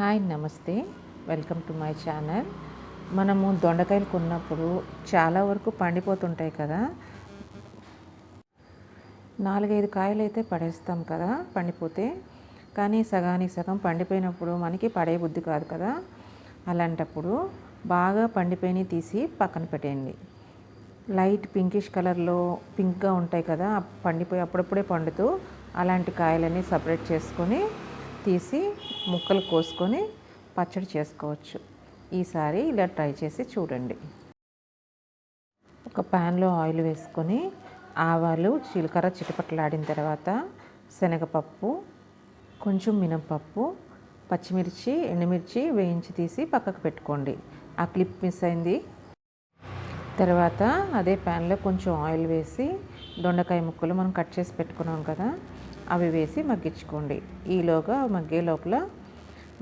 Hi namaste. Welcome to my channel. మనము దొండకాయలు కొన్నప్పుడు చాలా వరకు పండిపోతుంటాయి కదా. నాలుగైదు కాయలు అయితే పడేస్తాం కదా పండిపోతే. కానీ సగానికి సగం పండిపోయినప్పుడు మనకి పడే బుద్ధి కాదు కదా. అలాంటప్పుడు బాగా పండిపోయినవి తీసి పక్కన పెట్టేయండి. లైట్ పింకిష్ కలర్లో పింక్గా ఉంటాయి కదా పండిపోయి అప్పుడప్పుడే పండుతూ అలాంటి కాయలన్నీ సపరేట్ చేసుకొని తీసి ముక్కలు కోసుకొని పచ్చడి చేసుకోవచ్చు. ఈసారి ఇలా ట్రై చేసి చూడండి. ఒక ప్యాన్లో ఆయిల్ వేసుకొని ఆవాలు జీలకర్ర చిటపట్లాడిన తర్వాత శనగపప్పు కొంచెం మినపప్పు పచ్చిమిర్చి ఎండుమిర్చి వేయించి తీసి పక్కకు పెట్టుకోండి. ఆ క్లిప్ మిస్ అయింది. తర్వాత అదే ప్యాన్లో కొంచెం ఆయిల్ వేసి దొండకాయ ముక్కలు మనం కట్ చేసి పెట్టుకున్నాం కదా అవి వేసి మగ్గించుకోండి. ఈలోగా మగ్గే లోపల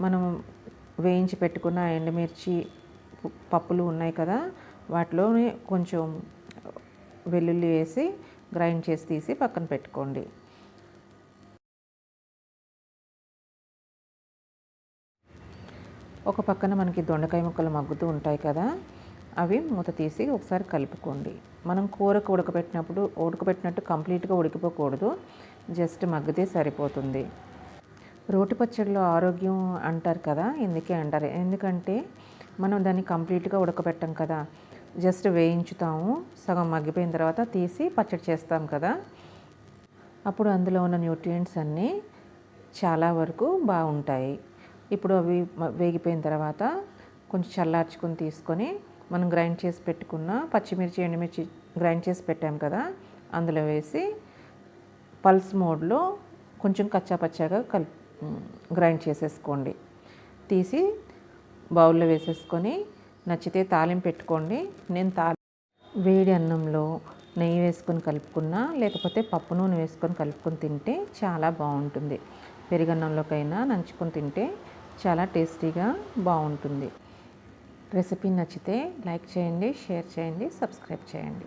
మనం వేయించి పెట్టుకున్న ఎండుమిర్చి పప్పులు ఉన్నాయి కదా వాటిలోనే కొంచెం వెల్లుల్లి వేసి గ్రైండ్ చేసి తీసి పక్కన పెట్టుకోండి. ఒక పక్కన మనకి దొండకాయ ముక్కలు మగ్గుతూ ఉంటాయి కదా అవి మూత తీసి ఒకసారి కలుపుకోండి. మనం కూరకు ఉడకబెట్టినప్పుడు ఉడకబెట్టినట్టు కంప్లీట్గా ఉడికిపోకూడదు. జస్ట్ మగ్గితే సరిపోతుంది. రోటి పచ్చడిలో ఆరోగ్యం అంటారు కదా ఎందుకే అంటారు. ఎందుకంటే మనం దాన్ని కంప్లీట్గా ఉడకబెట్టాం కదా. జస్ట్ వేయించుతాము సగం మగ్గిపోయిన తర్వాత తీసి పచ్చడి చేస్తాం కదా. అప్పుడు అందులో ఉన్న న్యూట్రియంట్స్ అన్నీ చాలా వరకు బాగుంటాయి. ఇప్పుడు అవి వేగిపోయిన తర్వాత కొంచెం చల్లార్చుకొని తీసుకొని మనం గ్రైండ్ చేసి పెట్టుకున్న పచ్చిమిర్చి ఎండుమిర్చి గ్రైండ్ చేసి పెట్టాం కదా అందులో వేసి పల్స్ మోడ్లో కొంచెం కచ్చాపచ్చాగా కల్ గ్రైండ్ చేసేసుకోండి. తీసి బౌల్లో వేసేసుకొని నచ్చితే తాలింపు పెట్టుకోండి. నేను తాలి వేడి అన్నంలో నెయ్యి వేసుకొని కలుపుకున్నా లేకపోతే పప్పు నూనె వేసుకొని కలుపుకొని తింటే చాలా బాగుంటుంది. పెరుగన్నంలోకైనా నంచుకొని తింటే చాలా టేస్టీగా బాగుంటుంది. రెసిపీ నచ్చితే లైక్ చేయండి షేర్ చేయండి సబ్స్క్రైబ్ చేయండి.